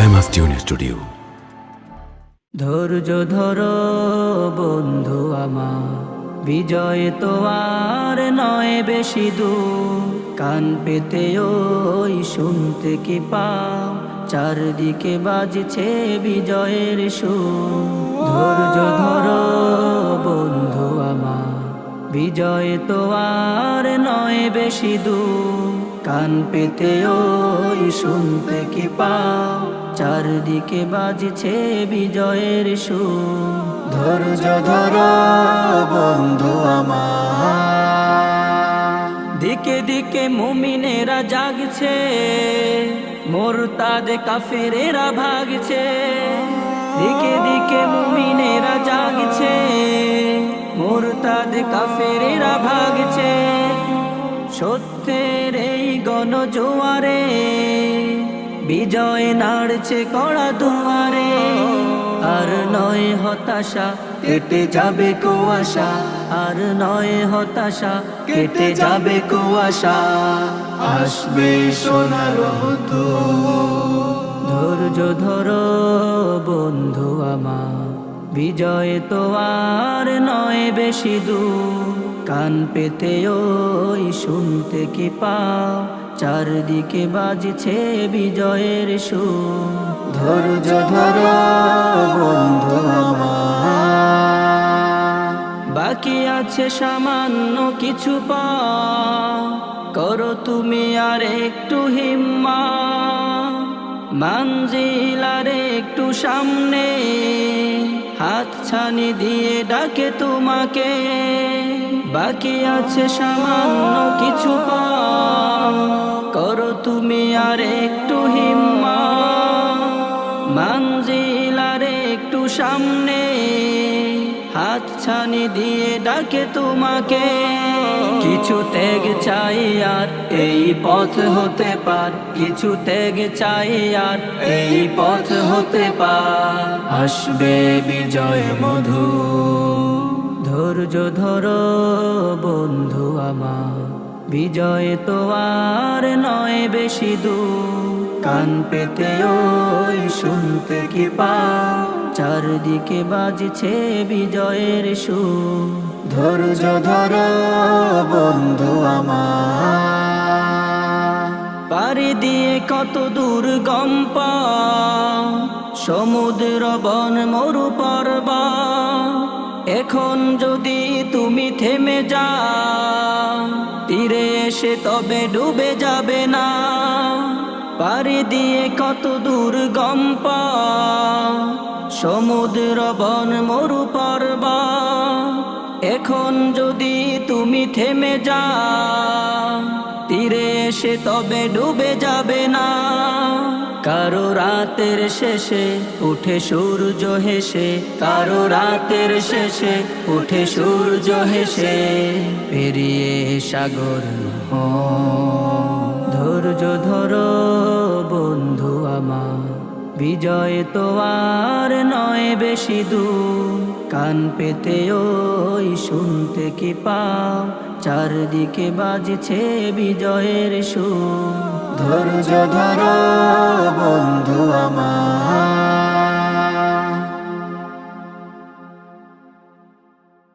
Famous tune studio. ধৈর্য ধরো বন্ধু আমার, বিজয় তো আর নয় বেশি দূর। কান পেতে ওই শুনতে কি পাও? চারদিকে বাজছে বিজয়ের সুর। ধৈর্য ধরো বন্ধু আমার, বিজয় তো আর নয় বেশি দূর। কান পেতে ওই শুনতে কি পাও? চারদিকে বাজছে বিজয়ের সুর। ধৈর্য ধর বন্ধু আমার। দিকে দিকে মুমিনেরা জাগছে মোরতাদ কাফেরেরা ভাগছে। দিকে দিকে মুমিনেরা জাগছে মোরতাদ কাফেরেরা ভাগছে। সত্যের এই গণ জোয়ারে বিজয় নাড়ছে কড়া দুয়ারে। আর নয় হতাশা, কেটে যাবে কুয়াশা। আর নয় হতাশা, কেটে যাবে কুয়াশা। আসবে সোনার ধৈর্য ধরো বন্ধু আমার, বিজয় তো আর নয় বেশি দূর। কান পেতে ওই শুনতে কি পাও? চারদিকে বাজছে বিজয়ের সুর। ধৈর্য ধরো বন্ধু বাকি আছে সামান্য কিছু পা করো তুমি আর একটু হিম্মা। মানজিল আর একটু সামনে। হাত ছানি দিয়ে ডাকে তোমাকে। বাকি আছে সামান্য কিছু করো তুমি আর একটু হিম্মা। মানজিল আর একটু সামনে। হাত ছানি দিয়ে ডাকে তোমাকে। কিছু ত্যাগ চাই আর এই পথ হতে পার। কিছু ত্যাগ চাই আর এই পথ হতে পার। আসবে বিজয় মধু। ধৈর্য ধরো বন্ধু আমার। বিজয় তো আর নয় বেশি দূর। কান পেতে ওই শুনতে কি পাও চারদিকে বাজছে বিজয়ের সুর। ধৈর্য ধর বন্ধু আমার। পারি দিয়ে কত দূর গম্প সমুদ্র, বন, মরু পর্বা এখন যদি তুমি থেমে যাও, তীরে এসে তবে ডুবে যাবে না। পারি দিয়ে কত দূর গম্প সমুদ্র বন মরু পর্বা এখন যদি তুমি থেমে যা তীরে এসে তবে ডুবে যাবে না কারও রাতের শেষে উঠে সূর্য হেসে, কারও রাতের শেষে উঠে সূর্য হেসে, পেরিয়ে সাগর। ধৈর্য ধরো বন্ধু আমার বিজয় তো আর নয় বেশি দূর। কান পেতে ওই শুনতে কি পাও? চারদিকে বাজছে বিজয়ের সুর। ধৈর্য ধরো বন্ধু আমার।